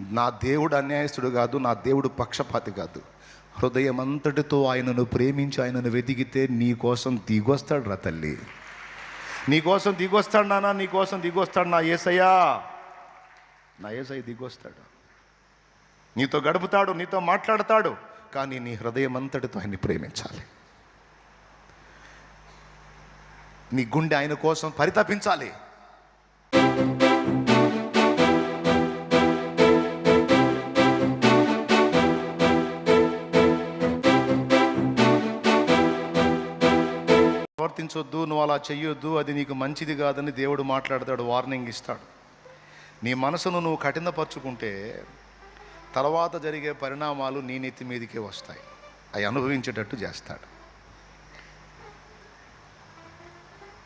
నా దేవుడు అన్యాయస్తుడు కాదు నా దేవుడు పక్షపాతి కాదు. హృదయం అంతటితో ఆయనను ప్రేమించి ఆయనను వెతికితే నీ కోసం దిగొస్తాడు రా తల్లి. నీ కోసం దిగొస్తాడు నానా నీ కోసం దిగొస్తాడు నా ఏసయ్యా. నా ఏసయ్య దిగొస్తాడు. నీతో గడుపుతాడు నీతో మాట్లాడతాడు కానీ నీ హృదయం అంతటితో ఆయన్ని ప్రేమించాలి. నీ గుండె ఆయన కోసం పరితపించాలి. ప్రవర్తించొద్దు నువ్వు అలా చెయ్యొద్దు అది నీకు మంచిది కాదని దేవుడు మాట్లాడతాడు వార్నింగ్ ఇస్తాడు. నీ మనసును నువ్వు కఠినపరుచుకుంటే తర్వాత జరిగే పరిణామాలు నీ నెత్తి మీదకే వస్తాయి. అవి అనుభవించేటట్టు చేస్తాడు.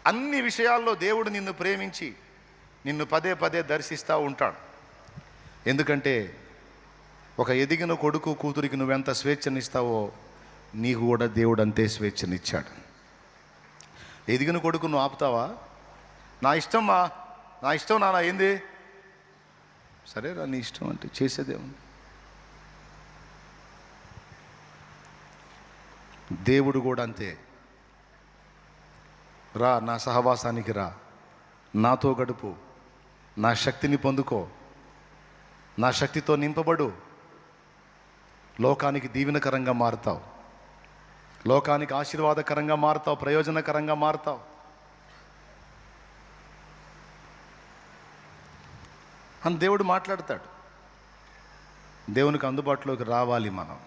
అన్ని విషయాల్లో దేవుడు నిన్ను ప్రేమించి నిన్ను పదే పదే దర్శిస్తూ ఉంటాడు. ఎందుకంటే ఒక ఎదిగిన కొడుకు కూతురికి నువ్వెంత స్వేచ్ఛనిస్తావో నీకు కూడా దేవుడు అంతే స్వేచ్ఛనిచ్చాడు. ఎదిగిన కొడుకు నువ్వు ఆపుతావా? నా ఇష్టమ్మా నా ఇష్టం నాన్న ఏంది? సరేరా నీ ఇష్టం అంటే చేసేదేముంది దేవుడు కూడా అంతే. రా నా సహవాసానికి రా. నాతో గడుపు. నా శక్తిని పొందుకో. నా శక్తితో నింపబడు. లోకానికి దీవెనకరంగా మారుతావు. లోకానికి ఆశీర్వాదకరంగా మారుతావు ప్రయోజనకరంగా మారుతావు. అని దేవుడు మాట్లాడతాడు. దేవునికి అందుబాటులోకి రావాలి మనం.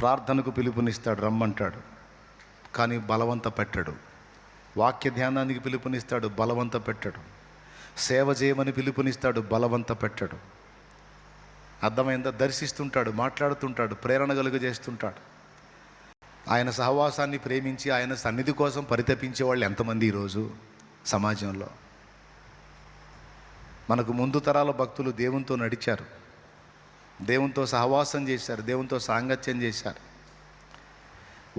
ప్రార్థనకు పిలుపునిస్తాడు రమ్మంటాడు. కానీ బలవంత పెట్టడు. వాక్య ధ్యానానికి పిలుపునిస్తాడు బలవంత పెట్టడు. సేవ చేయమని పిలుపునిస్తాడు బలవంత పెట్టడు. అర్థమైందా? దర్శిస్తుంటాడు మాట్లాడుతుంటాడు ప్రేరణ కలుగజేస్తుంటాడు. ఆయన సహవాసాన్ని ప్రేమించి ఆయన సన్నిధి కోసం పరితపించే వాళ్ళు ఎంతమంది ఈరోజు సమాజంలో? మనకు ముందు తరాల భక్తులు దేవునితో నడిచారు. దేవునితో సహవాసం చేశారు దేవునితో సాంగత్యం చేశారు.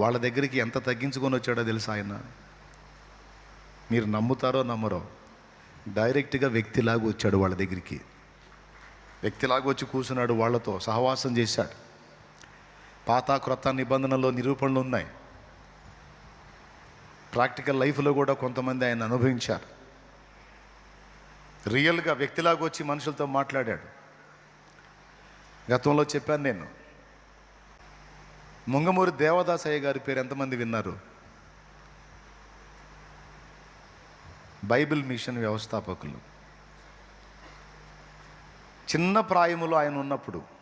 వాళ్ళ దగ్గరికి ఎంత తగ్గించుకొని వచ్చాడో తెలుసా ఆయన? మీరు నమ్ముతారో నమ్మరో డైరెక్ట్గా వ్యక్తిలాగా వచ్చాడు వాళ్ళ దగ్గరికి. వ్యక్తిలాగా వచ్చి కూర్చున్నాడు వాళ్ళతో సహవాసం చేశాడు. పాత క్రొత్త నిబంధనలో నిరూపణలు ఉన్నాయి. ప్రాక్టికల్ లైఫ్లో కూడా కొంతమంది ఆయన అనుభవించారు. రియల్గా వ్యక్తిలాగా వచ్చి మనుషులతో మాట్లాడాడు. గతంలో చెప్పాను నేను. ముంగమూరి దేవదాసయ్య గారి పేరు ఎంతమంది విన్నారు? బైబిల్ మిషన్ వ్యవస్థాపకులు. చిన్న ప్రాయములో ఆయన ఉన్నప్పుడు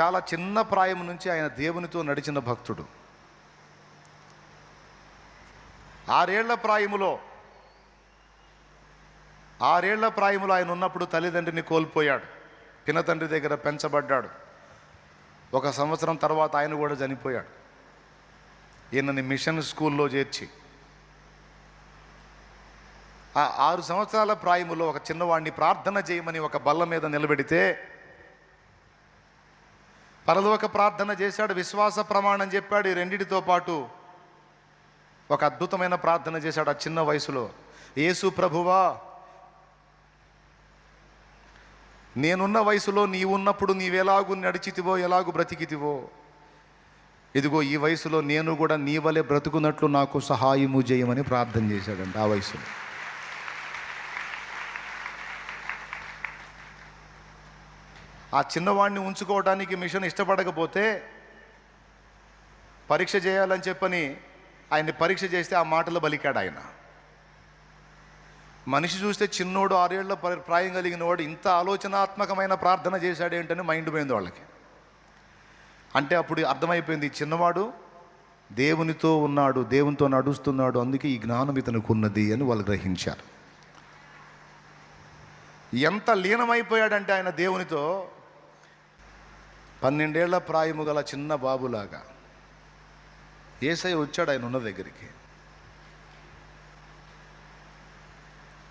చాలా చిన్న ప్రాయం నుంచి ఆయన దేవునితో నడిచిన భక్తుడు. ఆరేళ్ళ ప్రాయములో ఆరేళ్ళ ప్రాయములో ఆయన ఉన్నప్పుడు తల్లిదండ్రిని కోల్పోయాడు. పినతండ్రి దగ్గర పెంచబడ్డాడు. ఒక సంవత్సరం తర్వాత ఆయన కూడా చనిపోయాడు. ఈయనని మిషన్ స్కూల్లో చేర్చి. ఆ ఆరు సంవత్సరాల ప్రాయములో ఒక చిన్నవాడిని ప్రార్థన చేయమని ఒక బల్ల మీద నిలబెడితే పరలోక ప్రార్థన చేశాడు విశ్వాస ప్రమాణం చెప్పాడు ఈ రెండిటితో పాటు ఒక అద్భుతమైన ప్రార్థన చేశాడు ఆ చిన్న వయసులో. యేసు ప్రభువా నేనున్న వయసులో నీవున్నప్పుడు నీవెలాగు నడిచితివో ఎలాగు బ్రతికితివో? ఇదిగో ఈ వయసులో నేను కూడా నీ వలె బ్రతుకున్నట్లు నాకు సహాయము చేయమని ప్రార్థన చేశాడంట ఆ వయసులో. ఆ చిన్నవాడిని ఉంచుకోవడానికి మిషన్ ఇష్టపడకపోతే పరీక్ష చేయాలని చెప్పని ఆయన్ని పరీక్ష చేస్తే ఆ మాటలు బలికాడు ఆయన. మనిషి చూస్తే చిన్నోడు ఆరేళ్ళ ప్రాయం కలిగిన వాడు ఇంత ఆలోచనాత్మకమైన ప్రార్థన చేశాడేంటని మైండ్ పోయింది వాళ్ళకి. అంటే అప్పుడు అర్థమైపోయింది చిన్నవాడు దేవునితో ఉన్నాడు దేవునితో నడుస్తున్నాడు అందుకే ఈ జ్ఞానం ఇతనికి ఉన్నది అని వాళ్ళు గ్రహించారు. ఎంత లీనమైపోయాడంటే ఆయన దేవునితో పన్నెండేళ్ళ ప్రాయము గల చిన్న బాబులాగా ఏసై వచ్చాడు ఆయన ఉన్న దగ్గరికి.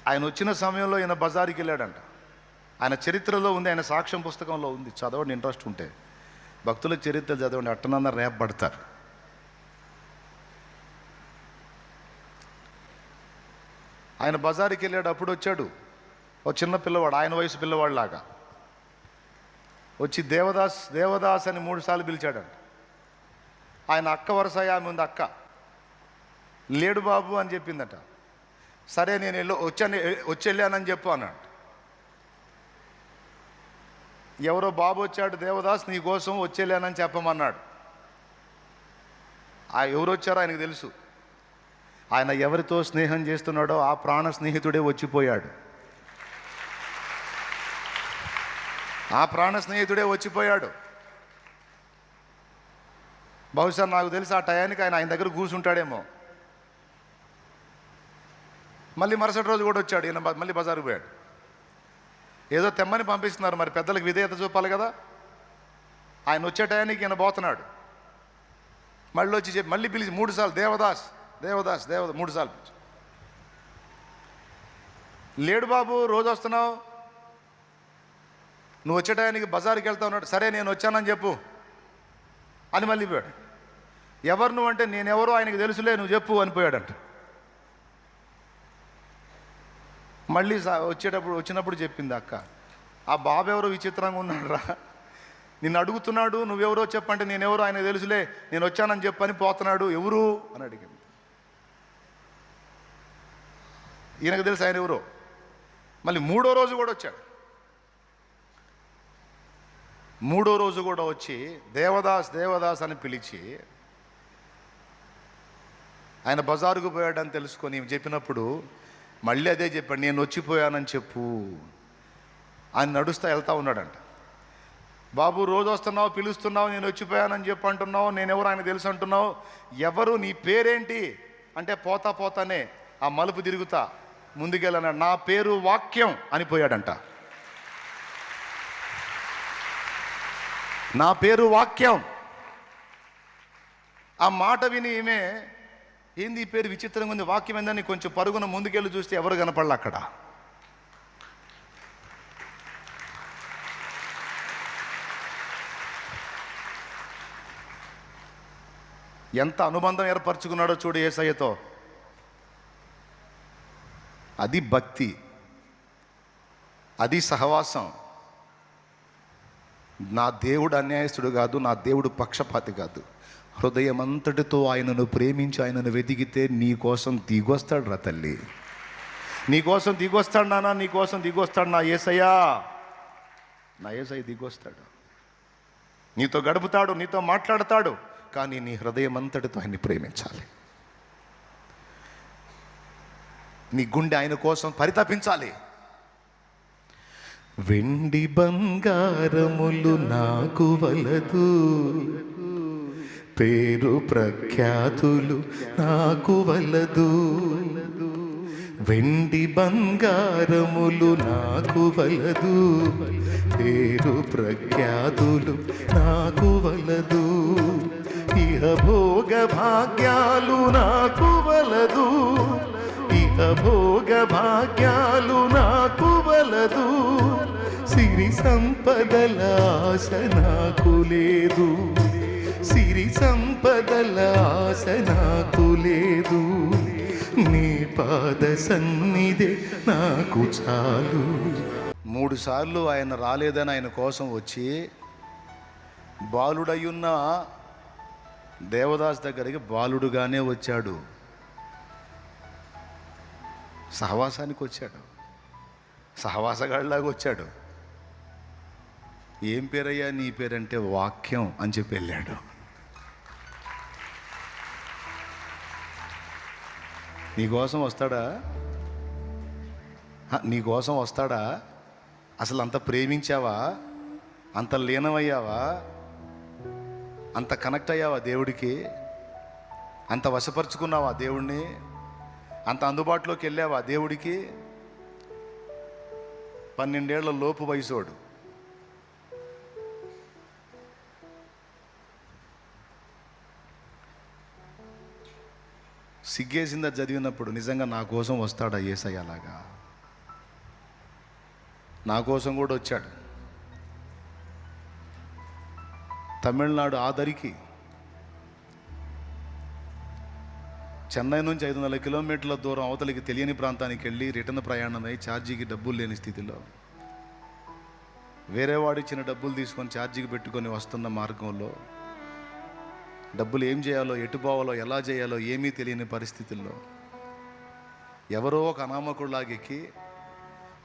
ఆయన వచ్చిన సమయంలో ఈయన బజారుకి వెళ్ళాడంట. ఆయన చరిత్రలో ఉంది ఆయన సాక్ష్యం పుస్తకంలో ఉంది. చదవండి ఇంట్రెస్ట్ ఉంటే. భక్తుల చరిత్ర చదవండి అట్టనన్న రేపు పడతారు. ఆయన బజారుకి వెళ్ళాడు అప్పుడు వచ్చాడు. ఓ చిన్న పిల్లవాడు ఆయన వయసు పిల్లవాడిలాగా. వచ్చి దేవదాస్ దేవదాస్ అని మూడుసార్లు పిలిచాడంట. ఆయన అక్క వరుస ఆమె ఉంది అక్క. లేడు బాబు అని చెప్పిందట. సరే నేను వెళ్ళి వచ్చాను వచ్చి వెళ్ళానని చెప్పు అన్నాడు. ఎవరో బాబు వచ్చాడు దేవదాస్ నీ కోసం వచ్చేలేనని చెప్పమన్నాడు. ఆ ఎవరు వచ్చారో ఆయనకు తెలుసు. ఆయన ఎవరితో స్నేహం చేస్తున్నాడో ఆ ప్రాణ స్నేహితుడే వచ్చిపోయాడు. ఆ ప్రాణ స్నేహితుడే వచ్చిపోయాడు. బహుశా నాకు తెలిసి ఆ టయానికి ఆయన ఆయన దగ్గర కూర్చుంటాడేమో. మళ్ళీ మరుసటి రోజు కూడా వచ్చాడు ఈయన బ- మళ్ళీ బజారు పోయాడు. ఏదో తెమ్మని పంపిస్తున్నారు మరి పెద్దలకు విధేయత చూపాలి కదా. ఆయన వచ్చే టయానికి ఈయన పోతున్నాడు. మళ్ళీ వచ్చి చెప్పి మళ్ళీ పిలిచి మూడుసార్లు దేవదాస్ దేవదాస్ దేవదాస్ మూడుసార్లు లేడు బాబు రోజు వస్తున్నావు? నువ్వు వచ్చే టయానికి బజారుకి వెళ్తా ఉన్నాడు. సరే నేను వచ్చానని చెప్పు. అని మళ్ళీ పోయాడు. ఎవరు నువ్వు అంటే నేనెవరో ఆయనకు తెలుసులే నువ్వు చెప్పు అని పోయాడంట. మళ్ళీ వచ్చేటప్పుడు వచ్చినప్పుడు చెప్పింది అక్క. ఆ బాబు ఎవరో విచిత్రంగా ఉన్నాడు రా నిన్ను అడుగుతున్నాడు నువ్వెవరో చెప్పంటే నేనెవరో ఆయన తెలుసులే నేను వచ్చానని చెప్పని పోతున్నాడు. ఎవరు? అని అడిగింది. ఈయనకు తెలుసు ఆయన ఎవరో. మళ్ళీ మూడో రోజు కూడా వచ్చాడు. మూడో రోజు కూడా వచ్చి దేవదాస్ దేవదాస్ అని పిలిచి ఆయన బజారుకు పోయాడని తెలుసుకొని చెప్పినప్పుడు మళ్ళీ అదే చెప్పాడు నేను వచ్చిపోయానని చెప్పు. ఆయన నడుస్తా వెళ్తా ఉన్నాడంట. బాబు రోజు వస్తున్నావు పిలుస్తున్నావు నేను వచ్చిపోయానని చెప్పి అంటున్నావు నేను ఆయన తెలుసు అంటున్నావు? ఎవరు? నీ పేరేంటి? అంటే పోతా పోతానే ఆ మలుపు తిరుగుతా ముందుకెళ్ళన నా పేరు వాక్యం అని పోయాడంట. నా పేరు వాక్యం. ఆ మాట విని ఈమె ఏంది ఈ పేరు విచిత్రంగా ఉంది వాక్యం ఏందని కొంచెం పరుగున ముందుకెళ్ళి చూస్తే ఎవరు కనపడాలి అక్కడ? ఎంత అనుబంధం ఏర్పరచుకున్నాడో చూడు ఏసయ్యతో. అది భక్తి. అది సహవాసం. నా దేవుడు అన్యాయస్తుడు కాదు నా దేవుడు పక్షపాతి కాదు. హృదయం అంతటితో ఆయనను ప్రేమించి ఆయనను వెతికితే నీ కోసం దిగొస్తాడు రా తల్లి. నీ కోసం దిగొస్తాడు నానా నీ కోసం దిగొస్తాడు నా ఏసయ్యా. నా ఏసయ్య దిగొస్తాడు. నీతో గడుపుతాడు నీతో మాట్లాడతాడు కానీ నీ హృదయం అంతటితో ఆయన్ని ప్రేమించాలి. నీ గుండె ఆయన కోసం పరితపించాలి. వెండి బంగారములు నాకు వలదు. పేరు ప్రఖ్యాతులు నాకు వలదు. వెండి బంగారములు నాకు వలదు. పేరు ప్రఖ్యాతులు నాకు వలదు. ఇహ భోగ భాగ్యాలు నాకు వలదు. భోగ భాగ్యాలు నాకు వలదు. సిరి సంపదల ఆశ నాకు లేదు. సిరి సంపదల ఆశ నాకు లేదు. నీ పాద సన్నిధి నాకు చాలు. మూడు సార్లు ఆయన రాలేదని ఆయన కోసం వచ్చి బాలుడయ్యున్న దేవదాస్ దగ్గరికి బాలుడుగానే వచ్చాడు. సహవాసానికి వచ్చాడు సహవాసగాడిలాగా వచ్చాడు ఏం పేరయ్యా నీ పేరంటే వాక్యం అని చెప్పి వెళ్ళాడు. నీకోసం వస్తాడా? నీకోసం వస్తాడా? అసలు అంత ప్రేమించావా? అంత లీనమయ్యావా? అంత కనెక్ట్ అయ్యావా దేవుడికి? అంత వశపరుచుకున్నావా దేవుణ్ణి? అంత అందుబాటులోకి వెళ్ళావా దేవుడికి? పన్నెండేళ్ళ లోపు వయసోడు. సిగ్గేసిందా చదివినప్పుడు నిజంగా నా కోసం వస్తాడా ఏసయ్య అలాగా నా కోసం కూడా వచ్చాడు. తమిళనాడు ఆదరికి చెన్నై నుంచి ఐదు వందల కిలోమీటర్ల దూరం అవతలికి తెలియని ప్రాంతానికి వెళ్ళి రిటర్న్ ప్రయాణమై ఛార్జీకి డబ్బులు లేని స్థితిలో. వేరే వాడు ఇచ్చిన డబ్బులు తీసుకొని ఛార్జీకి పెట్టుకొని వస్తున్న మార్గంలో డబ్బులు ఏం చేయాలో ఎటు పోవాలో ఎలా చేయాలో ఏమీ తెలియని పరిస్థితుల్లో ఎవరో ఒక అనామకుడిలాగెక్కి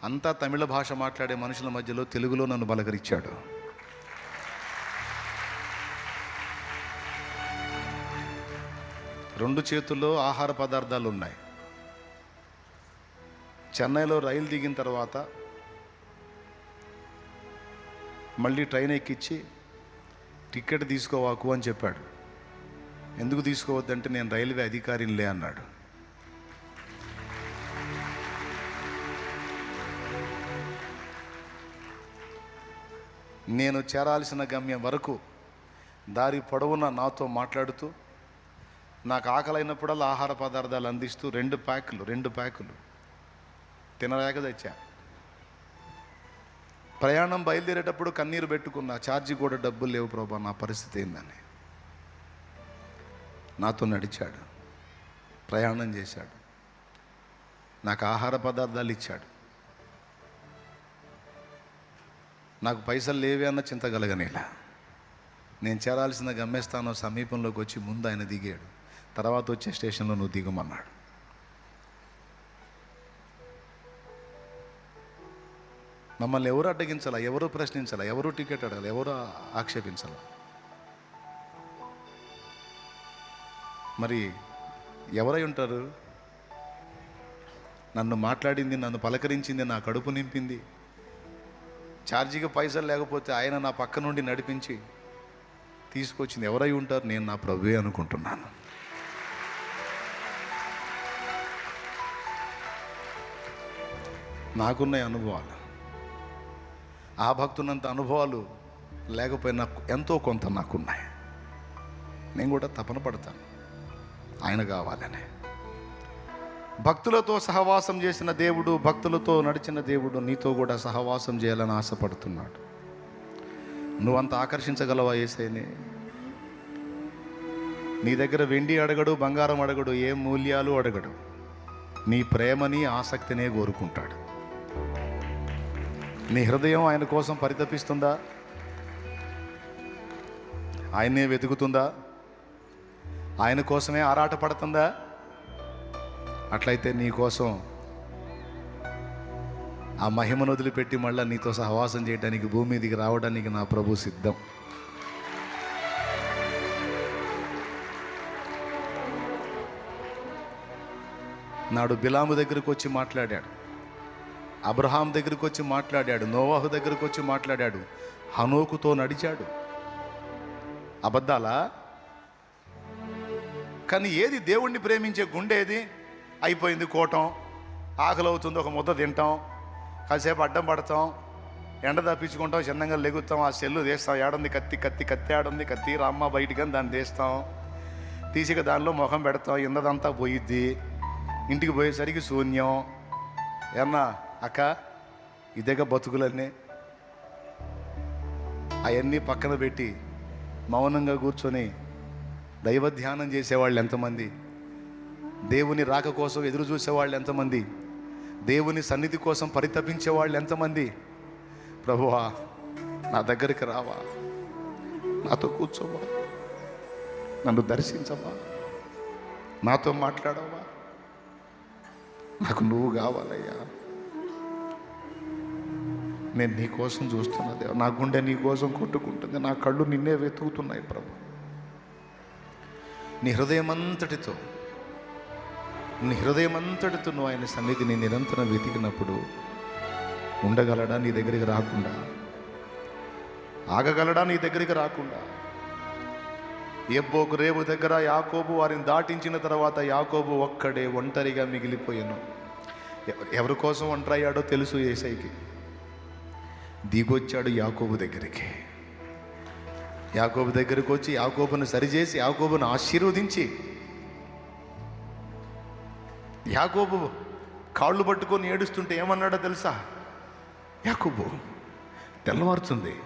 అంతా తమిళ భాష మాట్లాడే మనుషుల మధ్యలో తెలుగులో నన్ను బలకరించాడు రెండు చేతుల్లో ఆహార పదార్థాలు ఉన్నాయి చెన్నైలో రైలు దిగిన తర్వాత మళ్ళీ ట్రైన్ ఎక్కించి టికెట్ తీసుకోవాకు అని చెప్పాడు. ఎందుకు తీసుకోవద్దంటే నేను రైల్వే అధికారినిలే అన్నాడు. నేను చేరాల్సిన గమ్యం వరకు దారి పొడవున నాతో మాట్లాడుతూ నాకు ఆకలైనప్పుడల్లా ఆహార పదార్థాలు అందిస్తూ రెండు ప్యాకులు రెండు ప్యాకులు. తినలేక తెచ్చా. ప్రయాణం బయలుదేరేటప్పుడు కన్నీరు పెట్టుకున్నా ఛార్జీ కూడా డబ్బులు లేవు ప్రభా నా పరిస్థితి ఏందని. నాతో నడిచాడు. ప్రయాణం చేశాడు. నాకు ఆహార పదార్థాలు ఇచ్చాడు. నాకు పైసలు లేవే అన్న చింత కలగనేలా. నేను చేరాల్సిన గమ్యస్థానం సమీపంలోకి వచ్చి ముందు ఆయన దిగాడు. తర్వాత వచ్చే స్టేషన్లో నువ్వు దిగమన్నాడు. మమ్మల్ని ఎవరు అడ్డగించాలా ఎవరు ప్రశ్నించాలా ఎవరు టికెట్ అడగాలి ఎవరు ఆక్షేపించాలా? మరి ఎవరై ఉంటారు? నన్ను మాట్లాడింది నన్ను పలకరించింది నా కడుపు నింపింది. ఛార్జీకి పైసలు లేకపోతే ఆయన నా పక్క నుండి నడిపించి తీసుకొచ్చింది ఎవరై ఉంటారు? నేను నా ప్రభువే అనుకుంటున్నాను. నాకున్న అనుభవాలు. ఆ భక్తున్నంత అనుభవాలు లేకపోయినా ఎంతో కొంత నాకున్నాయి. నేను కూడా తపన పడతాను. ఆయన కావాలని. భక్తులతో సహవాసం చేసిన దేవుడు భక్తులతో నడిచిన దేవుడు నీతో కూడా సహవాసం చేయాలని ఆశపడుతున్నాడు. నువ్వంత ఆకర్షించగలవా ఏసైని? నీ దగ్గర వెండి అడగడు బంగారం అడగడు ఏ మూల్యాలు అడగడు. నీ ప్రేమని ఆసక్తినే కోరుకుంటాడు. నీ హృదయం ఆయన కోసం పరితపిస్తుందా? ఆయన్నే వెతుకుతుందా? ఆయన కోసమే ఆరాటపడుతుందా? అట్లయితే నీ కోసం ఆ మహిమను వదిలిపెట్టి మళ్ళీ నీతో సహవాసం చేయడానికి భూమి మీదికి రావడానికి నా ప్రభు సిద్ధం. నాడు బిలాము దగ్గరకు వచ్చి మాట్లాడాడు. అబ్రహాం దగ్గరికి వచ్చి మాట్లాడాడు నోవాహు దగ్గరకు వచ్చి మాట్లాడాడు హనోకుతో నడిచాడు. అబద్ధాలా? కానీ ఏది దేవుణ్ణి ప్రేమించే గుండె ఏది? అయిపోయింది కోటం ఆకలి అవుతుంది ఒక ముద్ద తింటాం కాసేపు అడ్డం పడతాం ఎండ తప్పించుకుంటాం చిన్నంగా లెగుతాం ఆ సెల్లు తీస్తాం ఏడుంది కత్తి కత్తి కత్తి ఆడుంది కత్తి రామ్మ బయటికి దాన్ని తీస్తాం. తీసిక దానిలో ముఖం పెడతాం ఇందదంతా పోయిద్ది. ఇంటికి పోయేసరికి శూన్యం. ఏమన్నా అక్క ఇదేగ బతుకులన్నీ. అవన్నీ పక్కన పెట్టి మౌనంగా కూర్చొని దైవ ధ్యానం చేసేవాళ్ళు ఎంతమంది? దేవుని రాక కోసం ఎదురు చూసేవాళ్ళు ఎంతమంది? దేవుని సన్నిధి కోసం పరితపించే వాళ్ళు ఎంతమంది? ప్రభువా నా దగ్గరికి రావా. నాతో కూర్చోవా. నన్ను దర్శించవా. నాతో మాట్లాడవా. నాకు నువ్వు కావాలయ్యా. నేను నీ కోసం చూస్తున్నా దేవా నా గుండె నీ కోసం కొట్టుకుంటుంది. నా కళ్ళు నిన్నే వెతుకుతున్నాయి ప్రభు. నీ హృదయమంతటితో నీ హృదయమంతటితో నువ్వు ఆయన సన్నిధిని నిరంతరం వెతికినప్పుడు ఉండగలడా నీ దగ్గరికి రాకుండా? ఆగగలడా నీ దగ్గరికి రాకుండా? ఎబ్బోకు రేవు దగ్గర యాకోబు వారిని దాటించిన తర్వాత యాకోబు ఒక్కడే ఒంటరిగా మిగిలిపోయాను. ఎవరి కోసం ఒంటరి అయ్యాడో తెలుసు ఏసైకి. దిగొచ్చాడు యాకోబు దగ్గరికి. యాకోబు దగ్గరికి వచ్చి యాకోబును సరిచేసి యాకోబును ఆశీర్వదించి యాకోబు కాళ్ళు పట్టుకొని ఏడుస్తుంటే ఏమన్నాడో తెలుసా? యాకోబు తెల్లవారుతుంది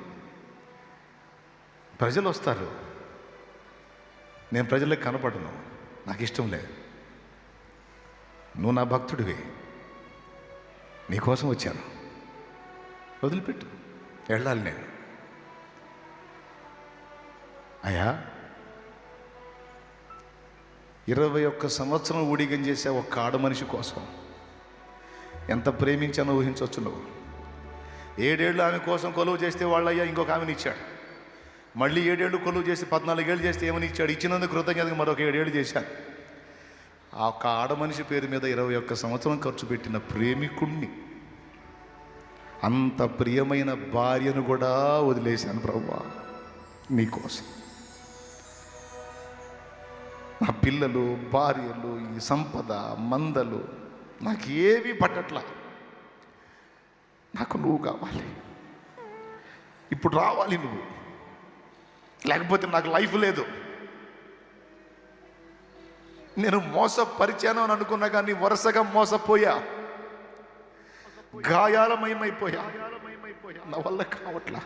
ప్రజలు వస్తారు. నేను ప్రజలకు కనపడను. నాకు ఇష్టం లేదు. నువ్వు నా భక్తుడివి. నీకోసం వచ్చాను. వదిలిపెట్టు. వెళ్ళాలి నేను. అయ్యా ఇరవై ఒక్క సంవత్సరం ఊడిగం చేసే ఒక్క ఆడ మనిషి కోసం ఎంత ప్రేమించానో ఊహించవచ్చు నువ్వు. ఏడేళ్ళు ఆమె కోసం కొలువు చేస్తే వాళ్ళయ్యా ఇంకొక ఆమెను ఇచ్చాడు. మళ్ళీ ఏడేళ్ళు కొలువు చేసి పద్నాలుగేళ్ళు చేస్తే ఏమని ఇచ్చాడు? ఇచ్చినందుకు కృతజ్ఞతగా మరొక ఏడేళ్ళు చేశాను. ఆ ఒక్క ఆడ మనిషి పేరు మీద ఇరవై ఒక్క సంవత్సరం ఖర్చు పెట్టిన ప్రేమికుణ్ణి అంత ప్రియమైన భార్యను కూడా వదిలేశాను ప్రభా నీకోసం. నా పిల్లలు భార్యలు ఈ సంపద మందలు నాకు ఏవి పట్టట్లా. నాకు నువ్వు కావాలి. ఇప్పుడు రావాలి నువ్వు. లేకపోతే నాకు లైఫ్ లేదు. నేను మోసపరిచాను అని అనుకున్నా కానీ వరుసగా మోసపోయా. గాయాలమయమైపోయా. నా వల్ల కావట్లా.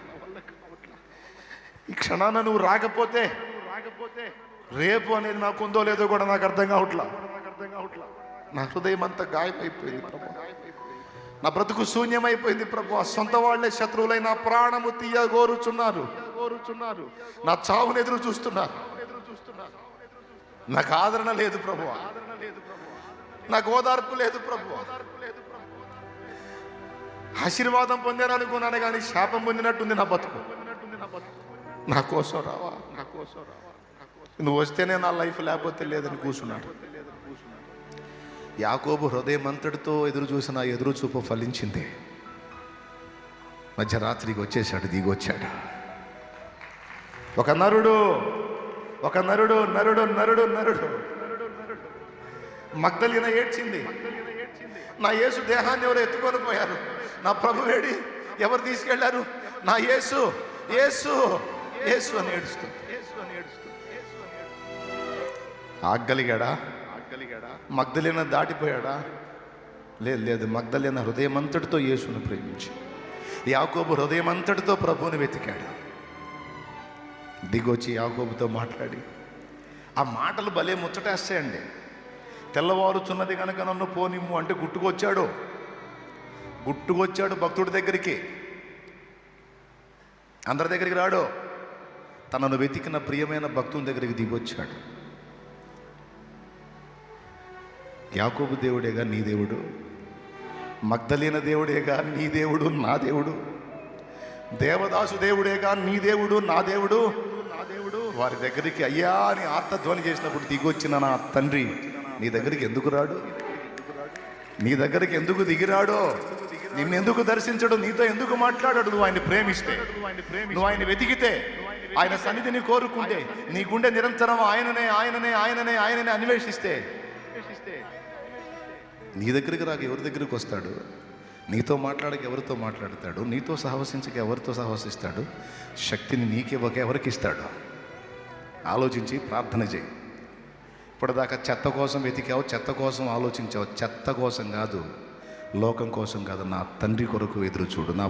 ఈ క్షణాన నువ్వు రాకపోతే రాకపోతే రేపు అనేది నాకు ఉందో లేదో కూడా నాకు అర్థం కావట్లా. నా హృదయం అంతా గాయమైపోయింది ప్రభు. నా బ్రతుకు శూన్యమైపోయింది ప్రభు. ఆ సొంత వాళ్ళే శత్రువులై నా ప్రాణము తీయ గోరుచున్నారు నా చావును ఎదురు చూస్తున్నారు. నాకు ఆదరణ లేదు ప్రభు. నాకు ఓదార్పు లేదు ప్రభు. ఆశీర్వాదం పొందాను అనుకున్నాను కానీ శాపం పొందినట్టుంది నా బతుకు. నా కోసం రావా? నా కోసం రావా నువ్వు వస్తేనే నా లైఫ్ లేకపోతే లేదని కూర్చున్నాడు. యాకోబు హృదయం అంతటితో ఎదురు చూసిన ఎదురు చూపు ఫలించింది. మధ్యరాత్రికి వచ్చేసాడు దిగొచ్చాడు ఒక నరుడు ఒక నరుడు నరుడు నరుడు నరుడు. మగ్ధలిన ఏడ్చింది. నా యేసు దేహాన్ని ఎవరు ఎత్తుకొని పోయారు. నా ప్రభు వేడి ఎవరు తీసుకెళ్ళారు? నా యేసు యేసు యేసు అని ఏడుస్తూ. ఆగ్గలిగాడా మగ్ధలిన దాటిపోయాడా? లేదు లేదు మగ్ధలిన హృదయమంతటితో యేసును ప్రేమించి యాకోబు హృదయమంతటితో ప్రభువుని వెతికాడు. దిగొచ్చి యాకోబుతో మాట్లాడి ఆ మాటలు భలే ముచ్చటేస్తాయండి. తెల్లవారుచున్నది కనుక నన్ను పోనిమ్ము అంటే గుట్టుకొచ్చాడు. గుట్టుకొచ్చాడు భక్తుడి దగ్గరికి. అందరి దగ్గరికి రాడు. తనను వెతికిన ప్రియమైన భక్తుని దగ్గరికి దిగొచ్చాడు. యాకోబు దేవుడేగా నీ దేవుడు? మగ్ధలీన దేవుడేగా నీ దేవుడు? నా దేవుడు? దేవదాసు దేవుడేగా నీ దేవుడు? నా దేవుడు? నా దేవుడు? వారి దగ్గరికి అయ్యా అని ఆత్మధ్వని చేసినప్పుడు దిగొచ్చిన నా తండ్రి నీ దగ్గరికి ఎందుకు రాడు? నీ దగ్గరికి ఎందుకు దిగిరాడో? నిన్ను ఎందుకు దర్శించడు? నీతో ఎందుకు మాట్లాడాడు? నువ్వు ఆయన ప్రేమిస్తే. నువ్వు ఆయన వెతికితే. ఆయన సన్నిధిని కోరుకుంటే. నీ గుండె నిరంతరం ఆయననే ఆయననే ఆయననే ఆయననే అన్వేషిస్తే. నీ దగ్గరికి రాక ఎవరి దగ్గరికి వస్తాడు? నీతో మాట్లాడక ఎవరితో మాట్లాడతాడు? నీతో సహవసించక ఎవరితో సహవసిస్తాడు శక్తిని నీకివ్వక ఎవరికి ఇస్తాడు? ఆలోచించి ప్రార్థన చేయి. ఇప్పటిదాకా చెత్త కోసం వెతికావు చెత్త కోసం ఆలోచించావు. చెత్త కోసం కాదు లోకం కోసం కాదు నా తండ్రి కొరకు ఎదురు చూడు. నా